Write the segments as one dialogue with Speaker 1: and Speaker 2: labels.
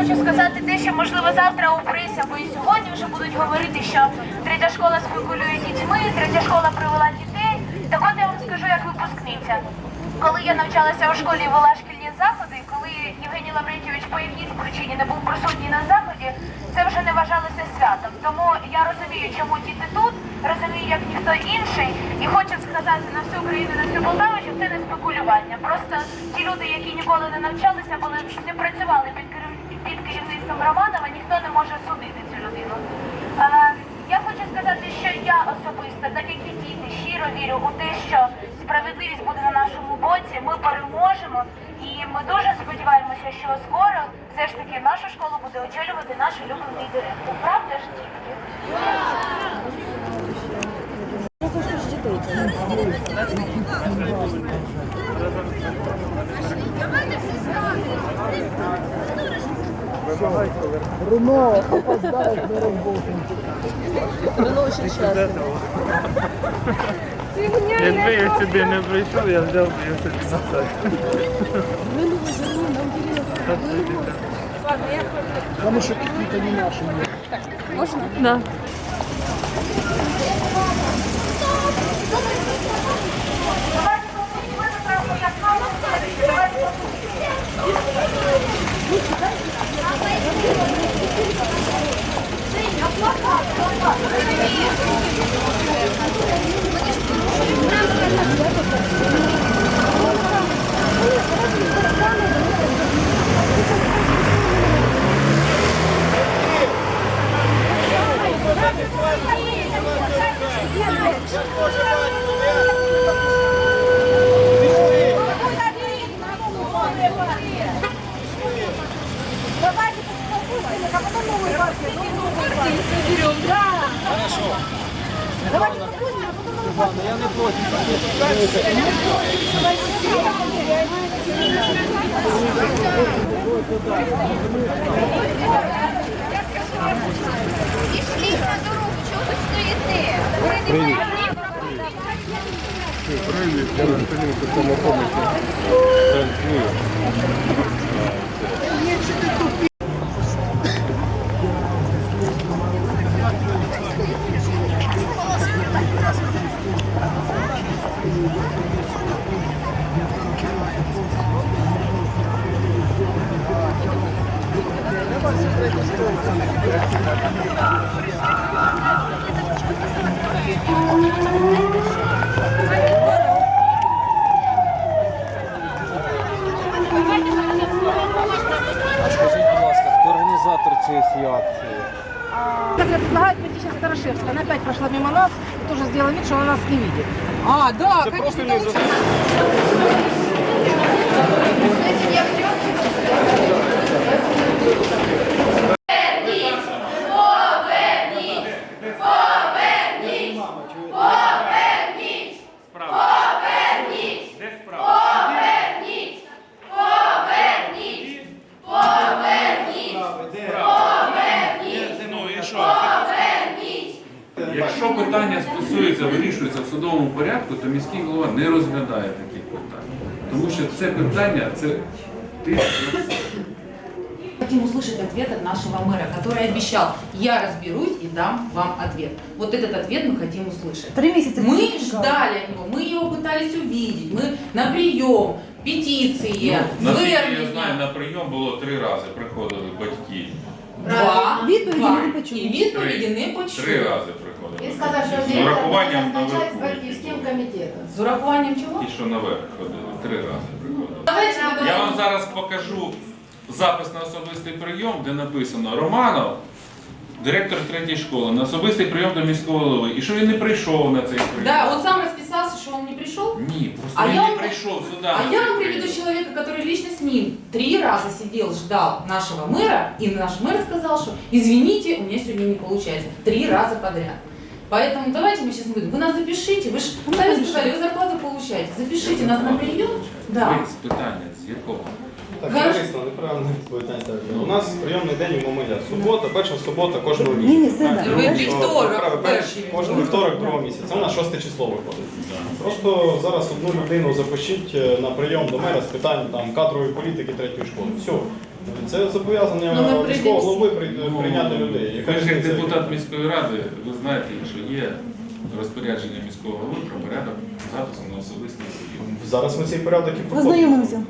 Speaker 1: хочу сказати те, що можливо завтра у пресі або і сьогодні вже будуть говорити, що третя школа спекулює дітьми, третя школа привела дітей. Так от я вам скажу як випускниця. Коли я навчалася у школі вела шкільні заходи, коли Євгеній Лаврентьович по якійсь причині не був присутній на заході, це вже не вважалося святом. Тому я розумію, чому діти тут, розумію, як ніхто інший, і хочу сказати на всю Україну, на всю Полтаву, що це не спекулювання. Просто ті люди, які ніколи не навчалися, були не працювали під Романова, ніхто не може судити цю людину. Е, Я хочу сказати, що я особисто, так як і діти, щиро вірю у те, що справедливість буде на нашому боці. Ми переможемо, і ми дуже сподіваємося, що скоро все ж таки нашу школу буде очолювати наш улюблений директор. Правда ж дітки?
Speaker 2: Руно опоздает на работу.
Speaker 3: Якби я сюди не прийшов, я взяв би його собі на сайт.
Speaker 2: Потому что какие-то не наши. Можно?
Speaker 4: Да.
Speaker 1: Давайте послухайте, ви направо, як мама говорить, давайте послухайте.
Speaker 5: Пішли на дорогу, чого ви стоїте? Ви не маєте
Speaker 6: А цієї акції?
Speaker 7: Так я предлагаю прийти сейчас Старошевская. Она опять прошла мимо нас и тоже сделала вид, что она нас не видит.
Speaker 4: А, да, просто не.
Speaker 3: Де
Speaker 8: питання стосується, вирішується в судовому порядку, то міський голова не розглядає таких питань. Тому що це питання, це тиск на
Speaker 9: Хотим услышать ответ от нашего мэра, который обещал, я разберусь и дам вам ответ. Вот этот ответ мы хотим услышать.
Speaker 7: Три месяца.
Speaker 9: Мы ждали от него, мы его пытались увидеть, мы на прием, петиции,
Speaker 8: Ну, Наскільки я знаю,
Speaker 9: звернення.
Speaker 8: на прийом було три рази приходили батьки.
Speaker 9: Два,
Speaker 7: Відповіді
Speaker 9: два.
Speaker 7: ми не почули.
Speaker 9: І відповіді не почули.
Speaker 8: Три рази приходили.
Speaker 5: Він сказав, що
Speaker 8: з урахуванням
Speaker 5: назначається
Speaker 8: наверху.
Speaker 5: батьківським комітетом.
Speaker 9: З урахуванням чого?
Speaker 8: Ті, що наверх ходили, три рази приходили.
Speaker 9: Давайте ми
Speaker 8: Я вам
Speaker 9: будемо-
Speaker 8: зараз покажу запис на особистий прийом, де написано Романов, директор третьої школи, на особистий прийом до міського голови. І що він не прийшов на цей прийом.
Speaker 9: Да, он сам расписался, что он не пришел.
Speaker 8: Ні, просто
Speaker 9: А
Speaker 8: він
Speaker 9: я
Speaker 8: не
Speaker 9: вам-
Speaker 8: прийшов сюди.
Speaker 9: А я
Speaker 8: цей
Speaker 9: вам приведу человека, лично с ним три раза сидел, ждал нашего мэра, и наш мэр сказал, что извините, у меня сегодня не получается. Три раза подряд. Поэтому давайте мы сейчас будем. Вы нас запишите, вы же сами сказали, вы зарплату получаете. Запишите нас на прием. Да.
Speaker 8: З якого?
Speaker 10: Так,
Speaker 9: Гаш-
Speaker 10: товариство, ну, неправильно відповідь. Ну, у нас прийомний день у Мамиля. Субота, перша субота кожного
Speaker 7: Ні, ні,
Speaker 10: місяця.
Speaker 7: це да.
Speaker 10: Ну,
Speaker 9: вівторок перші.
Speaker 10: Кожного вівторок другого місяця. Це у нас шосте число виходить. Просто зараз одну людину запишіть е, на прийом до мера з питань там, кадрової політики третьої школи. Все. Це зобов'язання міського голови прийняти людей.
Speaker 8: Перший як депутат міської ради, ви знаєте, що є розпорядження міського голови про порядок запису на особистий судів.
Speaker 10: Зараз ми цей порядок і проходимо.
Speaker 11: Познайомимося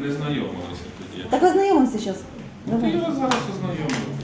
Speaker 8: не знайомилися тоді.
Speaker 11: Так ознайомимося ну, зараз.
Speaker 8: Ну, Ти зараз ознайомив.